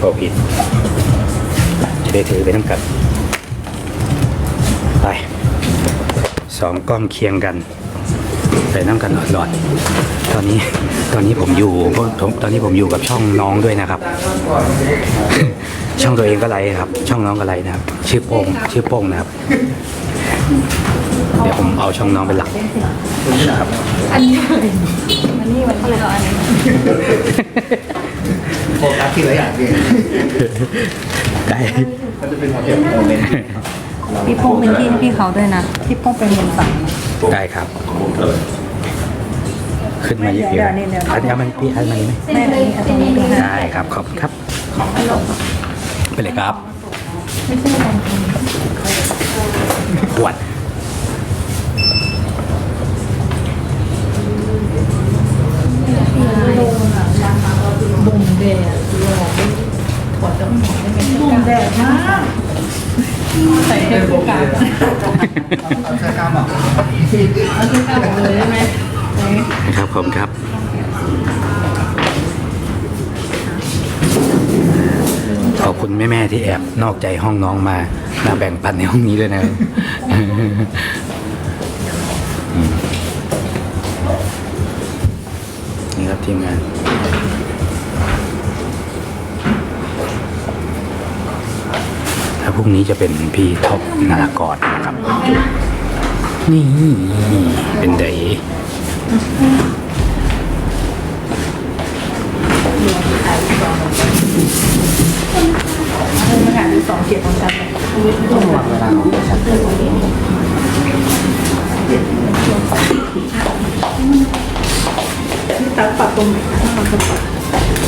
โอผิดจะได้ถือไปน้ำกันไปสองกล้องเคียงกันไปน้ำกันหลอดๆตอนนี้ตอนนี้ผมอยู่ตอนนี้ผมอยู่กับช่องน้องด้วยนะครับ ช่องตัวเองก็ไล่ครับ ช่องน้องก็ไล่นะครับ ชื่อโป้งชื่อโป้งนะครับ เดี๋ยวผมเอาช่องน้องเป็นหลักนะครับอันนี้เลยอันนี้วันที่เราอันนี้ โฟกัสที่ละอย่างพี่ได้ก็จะเป็นโมเดลโมเมนต์พี่โป้งเป็นพี่พี่เขาด้วยนะพี่โป้งเป็นคนสั่งนะได้ครับ ขึ้นมาเยอะเดี๋ยวนี่เดี๋ยวๆอันนี้เอามันพี่อันนี้ไหมแม่อันนี้อันนี้พี่ให้ได้ครับขอบคุณครับไปเลยครับไม่ใช่ของ ขวดบุ่มแดดถอดต้องหอมได้ไหมบุ่มแดดมากใส่ให้โอกาสเอาเสื้อกล้ามออกเอาที่ข้าวเลยได้ไหมนะครับขอบคุณครับขอบคุณแม่ ๆ ที่แอบนอกใจห้องน้องมามาแบ่งปันในห้องนี้ด้วยนะครับ อืมนี่ครับทีมงาน ถ้าพรุ่งนี้จะเป็นพี่ท็อปนารากรนะครับ นี่เป็นไดมาถ่ายสองเจ็ดของฉันต้องระวังเวลาของฉันที่ตัดปัดตรงไหนถ้าเราจะปัด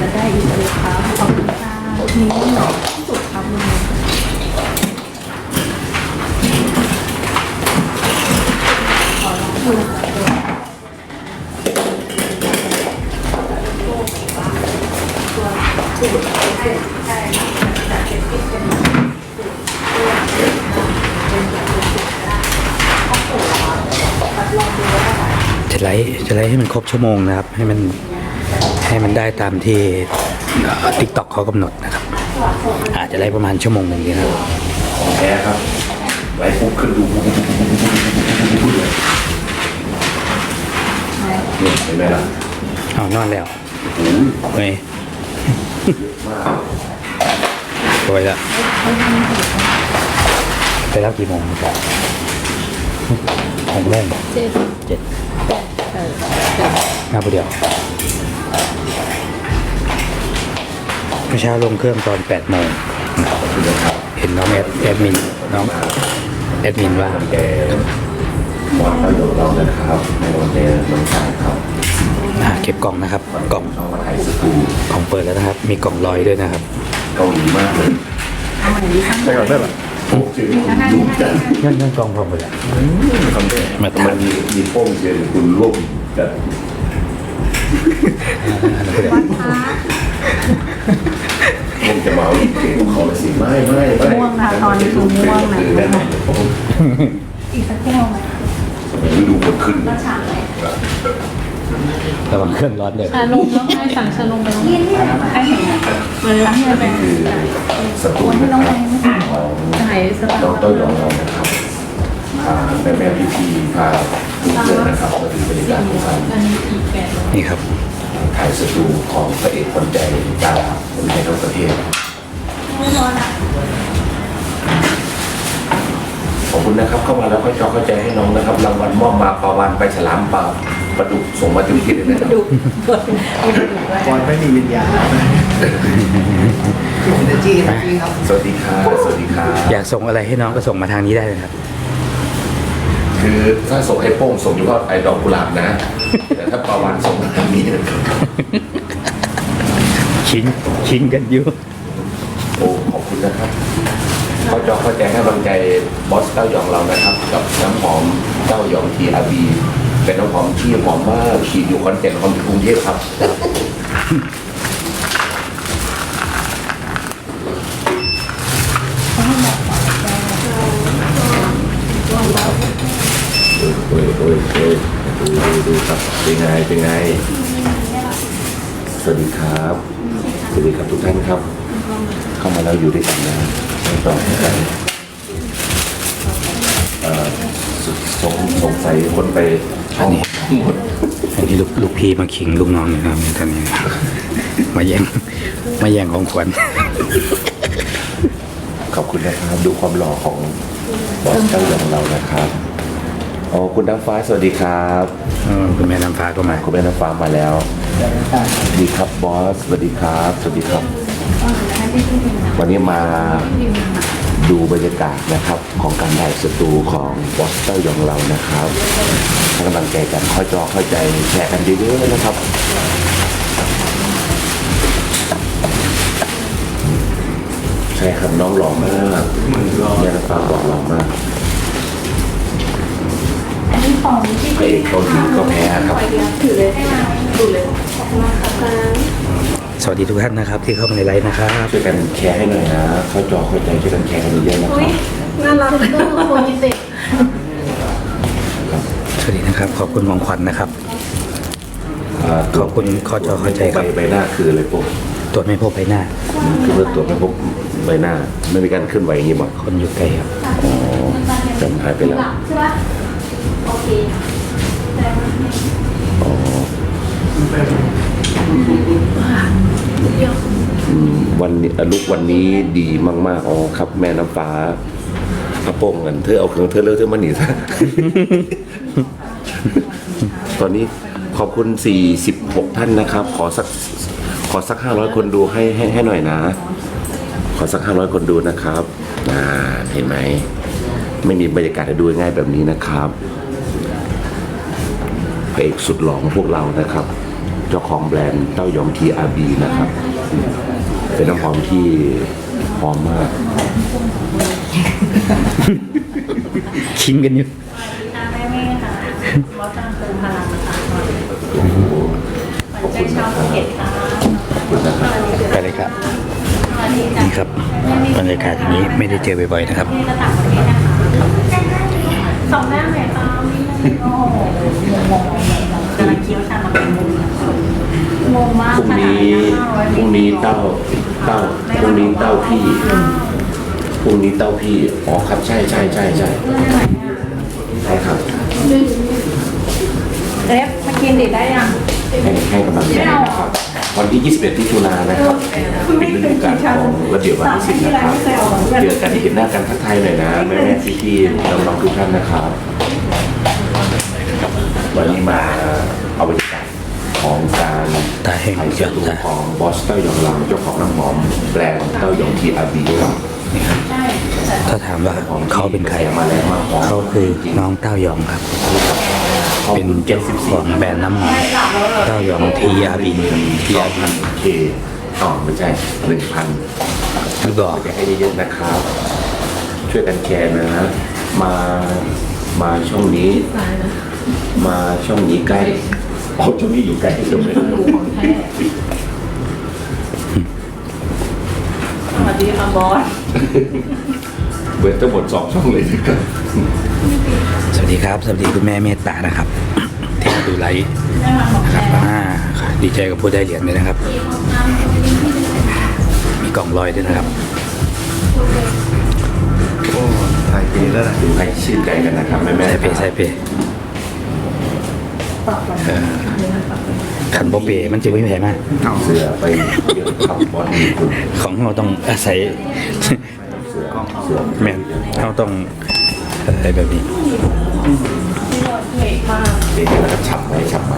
จะได้อีกเลยครับขอบคุณค่ะนี้เหรอที่สุดครับมึงจะไลฟ์จะไลฟ์ให้มันครบชั่วโมงนะครับ ให้มัน ให้มันได้ตามที่ทิกตอกเขากำหนดนะครับ อาจจะไลฟ์ประมาณชั่วโมงหนึ่งนะครับของแท้ครับไว้ปุ๊บขึ้นดูนี่เห็นไหมล่ะเอานอนแล้วโอ้ยเฮ้ยมากสวยละไปรับกี่โมงครับของแรกเจ็ดเจ็ดเออมาผู้เดียว มื่อเช้าลงเครื่องตอนแปดโมงนะครับเห็นน้องแอดแอดมินน้องแอดมินว่าแกหมดประโยชน์เรานะครับในวันนี้น้องชายครับอ่าเก็บกล่องนะครับ กล่องเอามาถ่ายสตูกล่องเปิดแล้วนะครับ มีกล่องลอยด้วยนะครับเกาหลีมากเลยเอาใหม่ดิค่ะไปก่อนได้หรอโอ้เจอคุณลูกจันนั่นนั่นกล่องพร้อมหมดแล้วทำได้มาทำนมีมีโป้งเจอคุณร่วมกัน อันนั้นผู้เดียว คง จะมาเอาอีกเก่งของเขาเลยสิไม่ไม่ไม่ม่วงนะตอนนี้คือม่วงนะคือแน่นอนอีกสักแก้วไหมฤดูฝนขึ้นแล้วฉากไหนระวังเครื่องร้อนเด้อชาลงต้องให้สั่งชาลงไปนี่นี่ให้เห็นเหมือนร้านเนี่ยไปคือสตูวันที่นะน้องคไปรับไม่ถ่ายของถ่ายสดตาร์รยองเรานะครับพาแม่แม่พี่พี่พาทุกคนนะครับมาดูบรรยากาศของการอันนี้อีกแปดนี่ครับ ถ่ายสตูของพระเอกคนใจดาราคนไทยทั้งประเทศไม่ร้อนอะขอบคุณนะครับเข้ามาแล้วก็จอเข้าใจให้น้องนะครับรางวัลมอบมาปลาวานไปฉลามปลาปลาดุกส่งมาถึงที่เลยนะครับดูมีกระดูกด้วยบอลไม่มีวิญญาณคือเอเนจีครับพี่ครับสวัสดีค่ะสวัสดีค่ะอยากส่งอะไรให้น้องก็ส่งมาทางนี้ได้เลยครับ คือถ้าส่งให้โป้งส่งอยู่ก็ไอ้ดอกกุหลาบนะ แต่ถ้าปลาวานส่งมาทางนี้นะครับชิ้นชิ้นกันอยู่โอ้ขอบคุณนะครับเขาจอเข้าใจให้กำลังใจบอสเต้ายองเรานะครับ กับน้ำหอมเต้ายองทีอาบีเป็นน้ำหอมที่หอมมากฉีดอยู่คอนเทนต์ของกรุงเทพครับ โอ้ยโอ้ยโอ้ยดูดูดู ครับ เป็นไง เป็นไง สวัสดีครับ สวัสดีครับทุกท่านครับ เข้ามาแล้วอยู่ด้วยกันนะไม่ต้องกันเอ่อสสงสงสัยคนไปช่องหมดอันนี้ลูกลูกพี่มาขิงลูกน้องอยู่นะครับตอนนี้นะครับมาแย่งมาแย่งของขวัญขอบคุณนะครับ ดูความหล่อของบอสเจ้าของเรานะครับ อ๋อคุณน้ำฟ้าสวัสดีครับเออคุณแม่น้ำฟ้าก็มาคุณแม่น้ำฟ้ามาแล้วสวัสดีครับบอสสวัสดีครับ สวัสดีครับ วันนี้มาดูบรรยากาศนะครับของการได้สตูของบอสเตอร์ยองเรานะครับให้กำลังใจกันเข้าจอเข้าใจแชร์กันเยอะๆนะครับใช่ครับน้องหล่อมากแม่น้ำฟ้าบอกหล่อมากอันนี้ ของที่พระเอกเกาหลีก็แพ้ครับ ถือเลยให้มาดูเลยขอบคุณมากครับสวัสดีทุกท่านนะครับ ที่เข้ามาในไลฟ์นะครับช่วยกันแชร์ให้หน่อยนะเข้าจอเข้าใจช่วยกันแชร์กันเยอะๆนะครับน่ารักก็โคยิเตะสวัสดีนะครับ ขอบคุณของขวัญนะครับ อ่าขอบคุณเข้าจอเข้าใจครับใบใบหน้าคืออะไรปุ๊บตรวจไม่พบใบหน้า คือเมื่อตรวจไม่พบใบหน้า ไม่มีการเคลื่อนไหวอย่างนี้มั้งคนอยู่ไกลครับอ๋อจำหายไปแล้ว ใช่ปะ โอเคอ๋ออืมวันนี้อะลุกวันนี้ดีมากๆอ๋อครับ แม่น้ำฟ้าพระโป่งเงินเธอเอาเครื่องเธอเลิกเธอมาหนีซะ ตอนนี้ขอบคุณ 46 ท่านนะครับ ขอสักขอสัก 500 คนดูให้ให้ให้หน่อยนะ ขอสัก 500 คนดูนะครับอ่าเห็นไหม ไม่มีบรรยากาศให้ดูง่ายแบบนี้นะครับ พระเอกสุดหล่อของพวกเรานะครับ เจ้าของแบรนด์เต้ายองทีอาบีนะครับ เป็นน้ำหอมที่หอมมากคิงกันอยู่แม่แม่ค่ะบอสจังเติมพลังนะคะใจชาวภูเก็ตค่ะขอบคุณนะครับไปเลยครับนี่ครับบรรยากาศอย่างนี้ไม่ได้เจอบ่อยๆนะครับนี่ระดับประเทศนะคะสองหน้าไหนตามนี่โอ้โหกำลังเคี้ยวชามาเป็นมุมงงมาก พรุ่ง นี้พรุ่งนี้เต้าเต้าพรุ่งนี้เต้าพี่พรุ่งนี้เต้าพี่อ๋อครับใช่ใช่ใช่ใช่ใช่ครับเอฟมากินดิได้ยังให้ให้กำลังใจนะครับวันที่ 21มิถุนายนนะครับเป็นฤดูกาลของระเบียบวัฒนศิลป์นะครับเจอกันเห็นหน้ากันทักทายหน่อยนะแม่แม่พี่พี่ๆน้องๆทุกท่านนะครับ วันนี้มาเอาบรรยากาศของการ ตาแห้งถ่ายเสียตูของบอสเต้ายองหลังเจ้าของน้ำหอมแบรนด์เต้ายองทีอาร์บีครับถ้าถามว่าเขาเป็นใครมาแล้วมาหอมเขาคือน้องเต้ายองครับ เป็นเจ้าของแบรนด์น้ำหอมเต้ายองทีอาบีทีสออางบีพันเคอ๋อไม่ใช่หนึ่งพันหรือบอกจะให้เยอะๆนะครับ ช่วยกันแชร์นะมามาช่องนี้ มาช่องนี้ใกล้ อ๋อช่องนี้อยู่ใกล้ที่สุดเลยสวัสดีค่ะบอสเปิดทั้งหมดสองช่องเลยนะครับสวัสดีครับ สวัสดีคุณแม่เมตตานะครับ ที่มาดูไลฟ์นะครับอ่าดีใจกับผู้ได้เหรียญเลยนะครับ มีกล่องลอยด้วยนะครับ โอ้ถ่ายปีแล้วนะดูให้ชื่นใจกันนะครับแม่แม่ใส่เปใส่เปเอ่อ ขันโบเปมันจะไม่แพงมากเสือไปเยอะครับบอสมีคุณของเราต้องอาศัยเสือเสือแม่นเราต้องอะไรแบบนี้เด็กแล้วก็ฉับไหมฉับไหม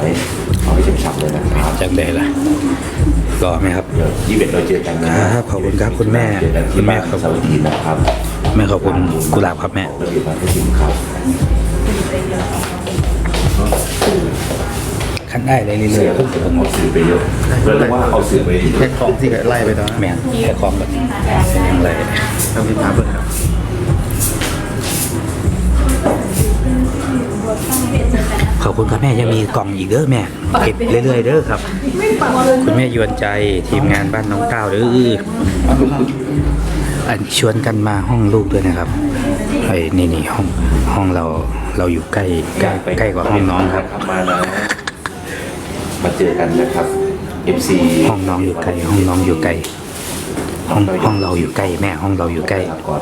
เอาให้ฉับๆเลยนะครับจากใดล่ะรอไหมครับเดี๋ยวยี่สิบเอ็ดเราเจอกันนะครับขอบคุณครับคุณแม่เจอกันคุที่ณแม่บ้านครับสวัสดีนะครับแม่ขอบคุณกุหลาบครับแม่ ได้เลยเรื่อยๆเพิ่งจะผมเอาสื่อไปเยอะเรียกว่าเอาสื่อไปแค่ของที่ไล่ไปตอนนั้นแมนแค่คลองแบบเป็นอย่างไรทำพิพาเบิ้ลครับขอบคุณครับแม่ยังมีกล่องอีกเด้อแม่เก็บเรื่อยๆเด้อครับ คุณแม่ยวนใจทีมงานบ้านน้องก้าวเด้ออันชวนกันมาห้องลูกด้วยนะครับไอ้นี่นี่ห้องห้องเราเราอยู่ใกล้ใกล้ใกล้กว่าห้องน้องครับ มานะ มาเจอกันนะครับ FC ห้องน้องอยู่ไกลห้องน้องอยู่ไกลห้องห้องเราอยู่ใกล้แม่ห้องเราอยู่ใกล้ ก่อน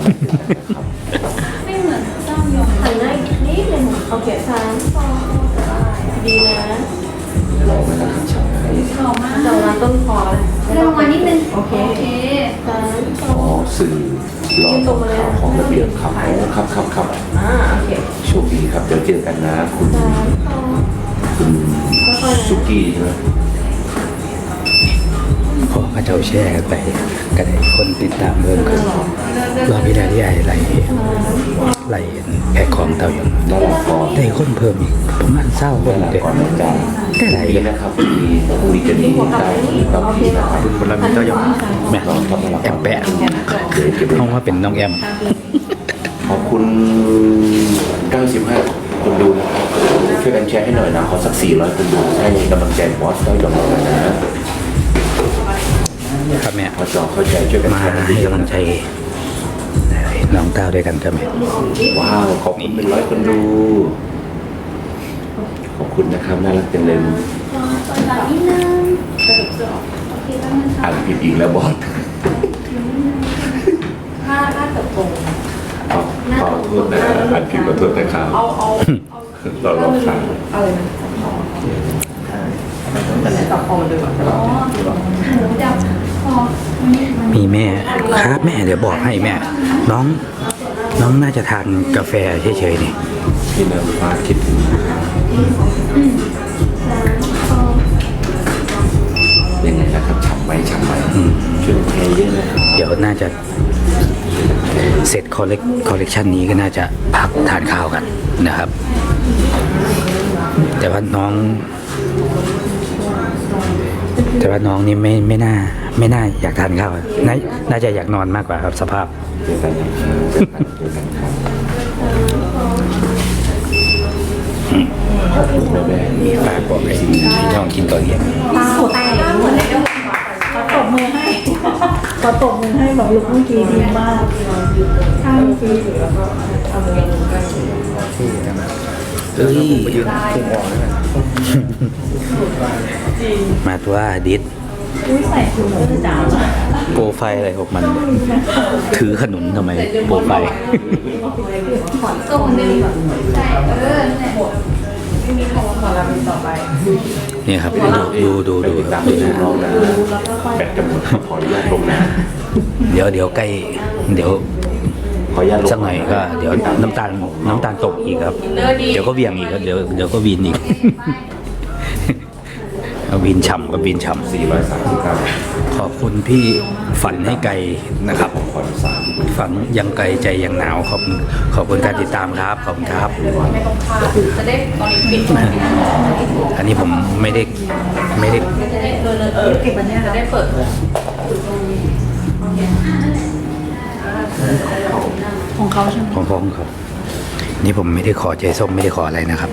หันหน้าอีกนิดนึงโอเคสามสองดีนะรอมานะครับชายเรามาต้นคอเรื่องมานิดนึงโอเคโอเคสามสอ๋อองสื่อรอข่าวของระเบียบครับโอ้ครับครับครับอ่าโอเคโชคดีครับเดี๋ยวเจอกันนะคุณ สามสองคุณ สุกี้ใช่ไหมพอพระเจ้าแช่กันไปก็ได้คนติดตามเพิ่มขึ้นรอบที่แล้วที่ไอ้ไหลไหลแพ็คของเต่าอย่างนั่นแหละก่อนได้คนเพิ่มอีกประมาณเศร้าคนเด็กก่อนนะจ๊ะได้ไหลดีนะครับดีพรุ่งนี้จะดีได้ครับดีนะครับบนลำมีเต้ายองแม่ลองเข้ามารับแอมแปะเดี๋ยวเก็บไว้ห้องว่าเป็นน้องแอมขอบคุณ ช่วยกันแชร์ให้หน่อยนะขอสัก400คนดูให้กำลังใจบอสได้ยอมรับนะครับแม่พอจอเข้าใจช่วยกันมาแชร์ให้กำลังใจน้องเต้าด้วยกันครับแม่ว้าวขอบคุณเป็นร้อยคนดูขอบคุณนะครับน่ารักจังเลยตอนหลังนิดนึงโอเคตั้งมันอ่านผิดอีกแล้วบอสถ้าถ้าเกิดตรงขอขอโทษนะอ่านผิดขอโทษนะครับเอาเอา เราลองถามอะไรนะจับคอมันดีกว่าอ๋อหนูจับคอมีแม่ครับแม่เดี๋ยวบอกให้แม่ น้อง น้องน่าจะทานกาแฟเฉยๆนี่พี่น้ำฟ้าคิดถึงยังไงนะครับฉ่ำไหมฉ่ำไหมช่วยแชร์เยอะนะครับเดี๋ยวน่าจะเสร็จคอลเลกคอลเลกชันนี้ก็น่าจะพักทานข้าวกันนะครับ แต่ว่าน้อง แต่ว่าน้องนี่ไม่ไม่น่า ไม่น่าอยากทานข้าวน่าน่าจะอยากนอนมากกว่าครับสภาพเจอกันนะครับเจอกันเจอกันครับแม่แม่มีฝากบอกไอ้พี่น้องกินต่อเลี้ยงตาหัวแตกเหมือนในเรื่องขอตบมือให้ขอตบมือให้บอกลูกเมื่อกี้ดีมากข้างฟีแล้วก็เอามือลงกันที่นั่นนะ เอ้ยไปยืนพุ่งออกเลยนะมาตัวดิสอุ้ยใส่ถุงก็จะจ๋าโปรไฟล์อะไรของมัน ถือขนุนทำไมโปรไฟล์ตัวหนึ่งใช่เออนั่นแหละไม่มีคำว่าขอลาเป็นต่อไปเนี่ยครับ ดูดูดูไปดูติดตามดูดูนะน้องนะแบตจะหมดขออนุญาตลงนะเดี๋ยวเดี๋ยวใกล้ เดี๋ยว ขออนุญาตลงสักหน่อยก็เดี๋ยวน้ำตาลน้ำตาลตกอีกครับ เดี๋ยวก็เวียงอีกครับเดี๋ยวเดี๋ยวก็วีนอีกเอาวีนฉ่ำกับวีนฉ่สี่ร้อยสามสิบเก้าำขอบคุณพี่ฝันให้ไกลนะครับ ขอสามฝันยังไกลใจยังหนาวขอบคุณขอบคุณการติดตามครับ ขอบคุณครับจะได้ตอนนี้ปิดมาอันนี้ผมไม่ได้ไม่ได้จะได้เออเออเก็บมันเนี่ยจะได้เปิด ของเขาใช่ไหมของพ่อของเขานี่ผมไม่ได้ขอใจส้มไม่ได้ขออะไรนะครับ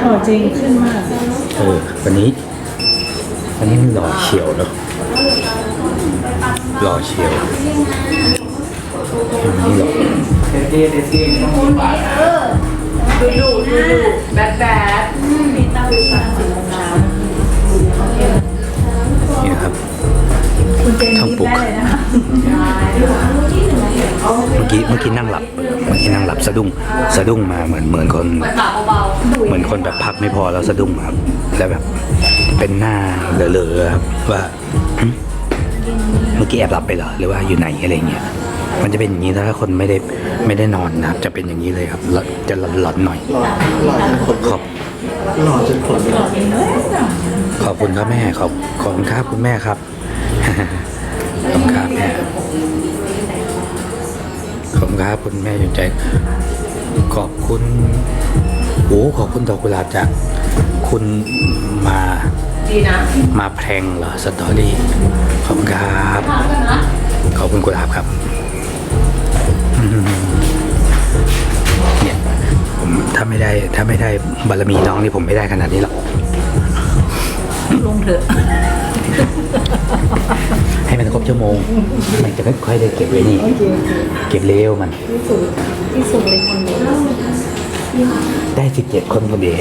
เออจริงขึ้นมากเออวันนี้ วันนี้มันหล่อเฉียวเนาะหล่อเฉียววันนี้หล่อดูดูดูดูแบดแบด ได้เลยนะคะเมื่อกี้เมื่อกี้นั่งหลับเมื่อกี้นั่งหลับสะดุ้งสะดุ้งมาเหมือนเหมือนคนเบาเหมือนคนแบบพักไม่พอแล้วสะดุ้งครับแล้วแบบเป็นหน้าเหลอๆครับว่าหึเมื่อกี้แอบหลับไปเหรอหรือว่าอยู่ไหนอะไรเงี้ยมันจะเป็นอย่างนี้ถ้าคนไม่ได้ไม่ได้นอนนะครับ จะเป็นอย่างนี้เลยครับหลอนจะหลอนๆหน่อยหล่อหล่อจนขนขอบหล่อจนขนเลยขอบคุณครับแม่ขอบขอบคุณครับคุณแม่ครับ ขอบคุณครับแม่ขอบคุณครับคุณแม่ยนใจ ขอบคุณโอ้ขอบคุณดอกกุหลาบจาก คุณมาดีนะ มาแพรงเหรอสตอรี่ขอบคุณครับทานกันนะขอบคุณกุหลาบครับอืมเนี่ยผมถ้าไม่ได้ ถ้าไม่ได้บารมีน้องนี่ผมไม่ได้ขนาดนี้หรอกลงเถอะให้มันครบ ชั่วโมง มันจะไม่ค่อยได้เก็บไว้นี่ เก็บเร็วมัน ที่สุดที่สุดเลยคนเดียวได้สิบเจ็ดคนคนเดียว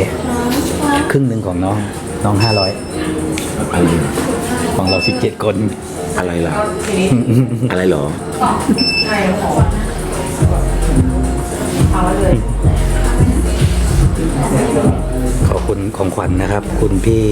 ครึ่งหนึ่งของน้อง น้องห้าร้อยอะไรของเราสิบเจ็ดคน อะไรล่ะ อะไรเหรอใช่ขอเอาเลยขอบคุณของขวัญนะครับ คุณพี่